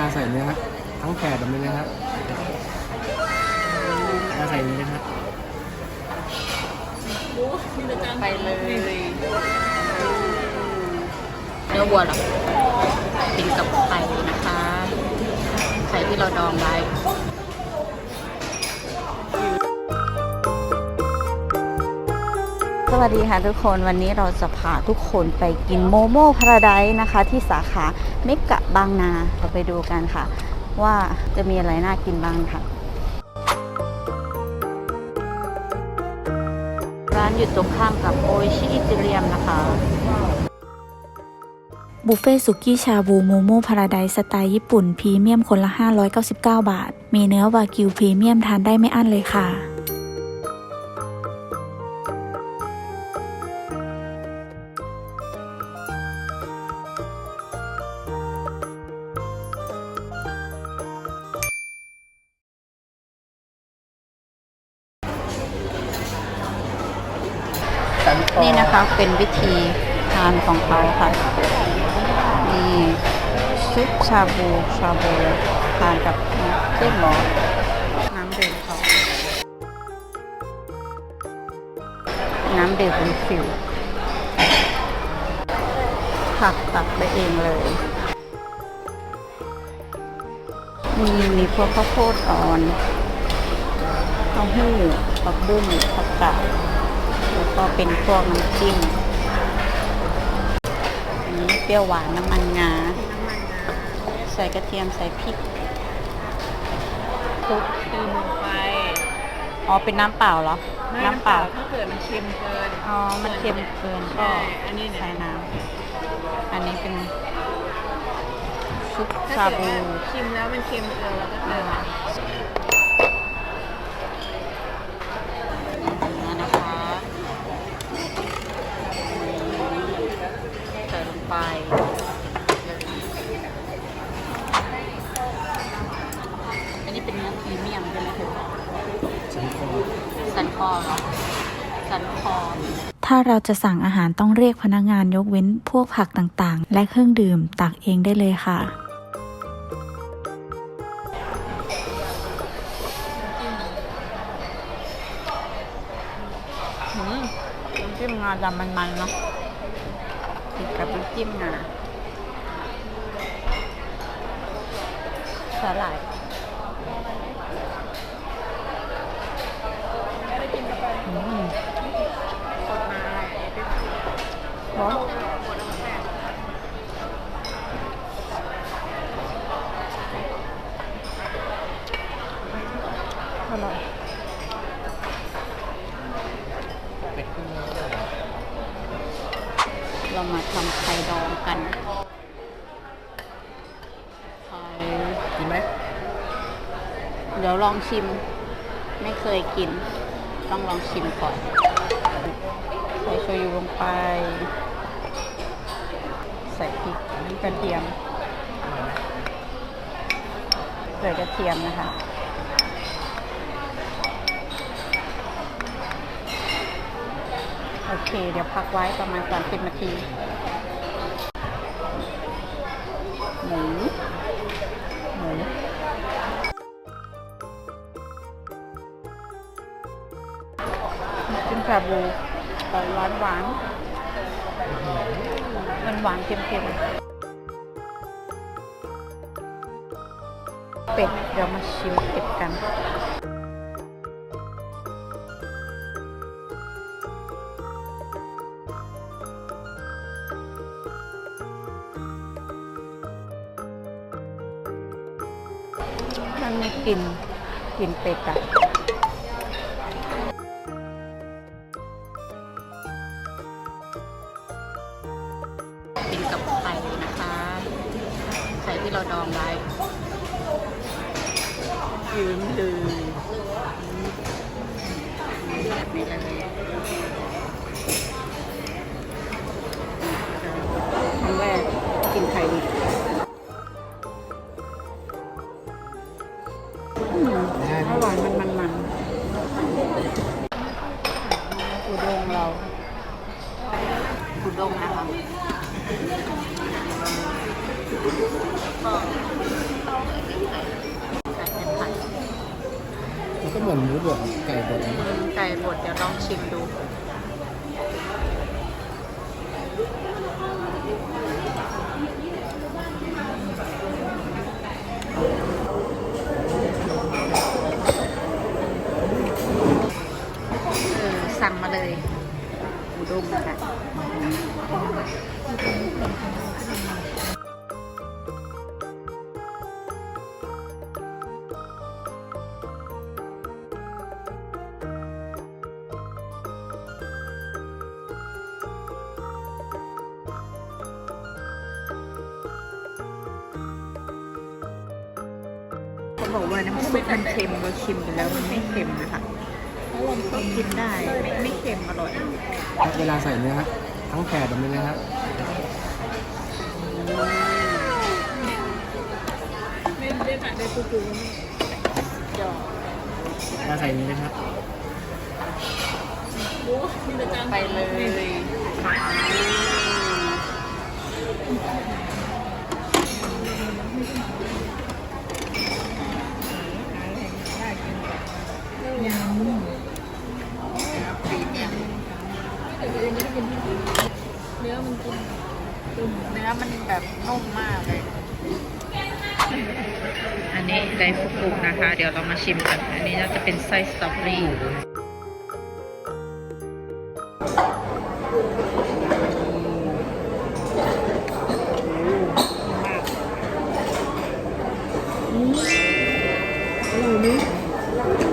ลาใส่เนื้อฮะทั้งแผ่แบบนี้นะครับเวลาใส่นี้นะครับไปเลยเนื้อวัวเหรอกินกับไข่นะคะไข่ที่เราดองไว้ วัสดีค่ะทุกคนวันนี้เราจะพาทุกคนไปกินโมโม่พาราไดนะคะ ที่สาขาเมกะบางนาเราไปดูกันค่ะ ว่าจะมีอะไรน่ากินบ้างค่ะ ร้านอยู่ตรงข้ามกับโอชิอิติเรียมนะคะบุฟเฟ่สุกี้ชาบูโมโม่พาราไดสไตล์ญี่ปุ่นพรีเมียมคนละ 599 บาท มีเนื้อวากิวพรีเมียมทานได้ไม่อั้นเลยค่ะ นี่นะคะเป็นวิธีทานของเขาค่ะนี่ซุปชาบูชาบูทานกับน้ำจิ้มหรอน้ำดื่มเขาน้ำดื่มรีฟิลผักตักได้เองเลย มีมีพวกข้าวโพดอ่อนเต้าหู้ผักบุ้งผักกาด แล้วก็เป็นพวกน้ำจิ้มอันนี้เปรี้ยวหวานน้ำมันงา ใส่กระเทียมใส่พริกคลุกคือลงไปอ๋อเป็นน้ำเปล่าเหรอ ไม่น้ำเปล่า ถ้าเกิดมันเค็มเกินอ๋อ มันเค็มเกินก็ใช่อันนี้เนี่ยใส่น้ำอันนี้เป็นซุปถ้าชาเกิดบูว่าชิมแล้วมันเค็มเกินเราก็เติม นี่นะคะใส่ลงไป อันนี้เป็นเนื้อพรีเมียมใช่ไหมคะ ชิ้นโค สันคอเหรอ สันคอ ถ้าเราจะสั่งอาหารต้องเรียกพนักงานยกเว้นพวกผักต่างๆ และเครื่องดื่มตักเองได้เลยค่ะหืมน้ำจิ้มงาดำมันๆเนาะติดกับน้ำจิ้มงาสาหร่ายอืม ร้อนอร่อยเรามาทำไข่ดองกันไข่กินไหม เดี๋ยวลองชิม ไม่เคยกิน ต้องลองชิมก่อน โชยุลงไป ใส่พริกกระเทียมใส่กระเทียมนะคะโอเค เดี๋ยวพักไว้ประมาณ 30 นาที หมู หมูจิ้มชาบู หวานหวานมันหวานเค็มๆ เป็ดเดี๋ยวมาชิมเป็ดกันมันมีกลิ่นกลิ่นเป็ดอะ เราดองไว้ยืมเลยแบบนี้เลยครั้งแรกกินไข่ดิบอร่อยมันมันมันอุด้งเราอุดงนะคะ ก็ใส่เป็นไข่นก็เหมือนมูบดไก่บดไก่บดเดี๋ยวลองชิมดูสั่งมาเลยอุด้งค่ะ บอกว่าน้ำซุปมันเค็มเราชิมไปแล้วมันไม่เค็มนะคะก็กินได้ไม่ไม่เค็มอร่อยเวลาใส่เนื้อครับ ทั้งแผ่แบบนี้นะครับไม่ได้ผ่านได้ปูปูจอเวลาใส่นี้นะครับปูมีแต่จานไปเลย นื้อมันกินเนื้อมันแบบนุ่มมากเลย อันนี้ไดฟุกุนะคะ เดี๋ยวเรามาชิมกัน อันนี้น่าจะเป็นไส้สตรอเบอรี่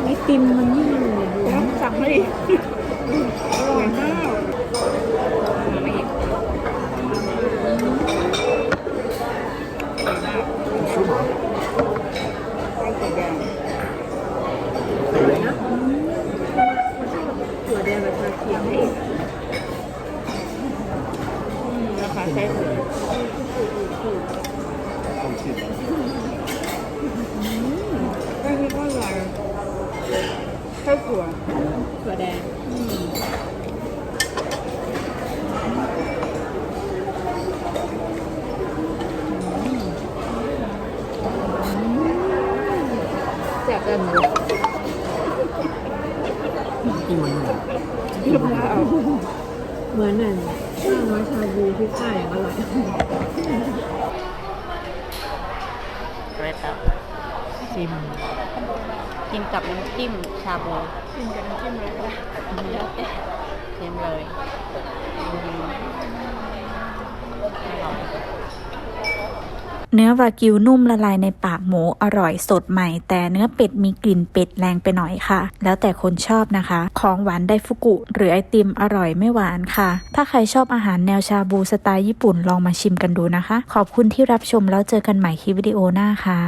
ไอติมมันนี่แล้วสั่งให้ ถั่วถั่วแดงแจกกันหมูกินมันเหรอลูกค้าเอาเหมือนนั่นข้าวน้อยชาบูพิซซ่าอย่างอร่อยเรดอัพชิม กินกับน้ำจิ้มชาบูกินกับน้ำจิ้มเลยก็ได้ชิมเลยอืมอร่อยเนื้อวากิวนุ่มละลายในปากหมูอร่อยสดใหม่ แต่เนื้อเป็ดมีกลิ่นเป็ดแรงไปหน่อยค่ะ แล้วแต่คนชอบนะคะ ของหวานไดฟุกุ หรือไอติมอร่อยไม่หวานค่ะ ถ้าใครชอบอาหารแนวชาบูสไตล์ญี่ปุ่นลองมาชิมกันดูนะคะ ขอบคุณที่รับชมแล้วเจอกันใหม่คลิปวิดีโอหน้าค่ะ